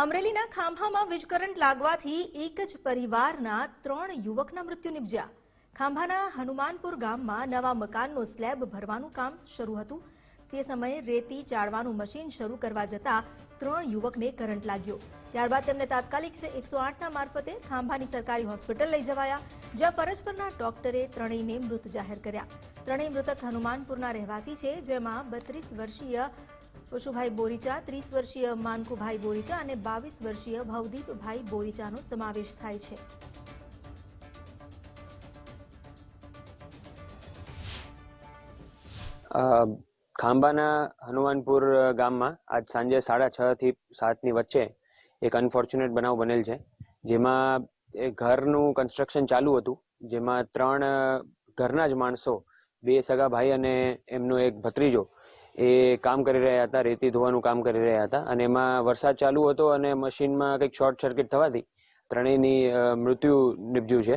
અમરેલીના ખાંભામાં વીજ કરંટ લાગવાથી એક જ પરિવારના ત્રણ યુવકના મૃત્યુ નિપજ્યા. ખાંભાના હનુમાનપુર ગામમાં નવા મકાનનો સ્લેબ ભરવાનું કામ શરૂ હતું. તે સમયે રેતી ચાળવાનું મશીન શરૂ કરવા જતા ત્રણ યુવકને કરંટ લાગ્યો. ત્યારબાદ તેમને તાત્કાલિક એકસો આઠના મારફતે ખાંભાની સરકારી હોસ્પિટલ લઈ જવાયા જ્યાં ફરજ પરના ડોક્ટરે ત્રણેયને મૃત જાહેર કર્યા. ત્રણેય મૃતક હનુમાનપુરના રહેવાસી છે જેમાં બત્રીસ વર્ષીય પશુભાઈ બોરીચા ત્રીસ વર્ષીય માનકુભાઈ બોરીચા અને બાવીસ વર્ષીય ભવદીપભાઈ બોરીચાનો સમાવેશ થાય છે. અ, ખાંભાના હનુમાનપુર ગામમાં આજ સાંજે સાડા છ થી સાતની વચ્ચે એક અનફોર્ચ્યુનેટ બનાવ બનેલ છે. જેમાં એ ઘરનું કન્સ્ટ્રક્શન ચાલુ હતું. જેમાં ત્રણ ઘરના જ માણસો, બે સગા ભાઈ અને એમનો એક ભત્રીજો, એ કામ કરી રહ્યા હતા, રેતી ધોવાનું કામ કરી રહ્યા હતા. અને એમાં વરસાદ ચાલુ હતો અને મશીનમાં કંઈક શોર્ટ સર્કિટ થવાથી ત્રણેયની મૃત્યુ નિપજ્યું છે.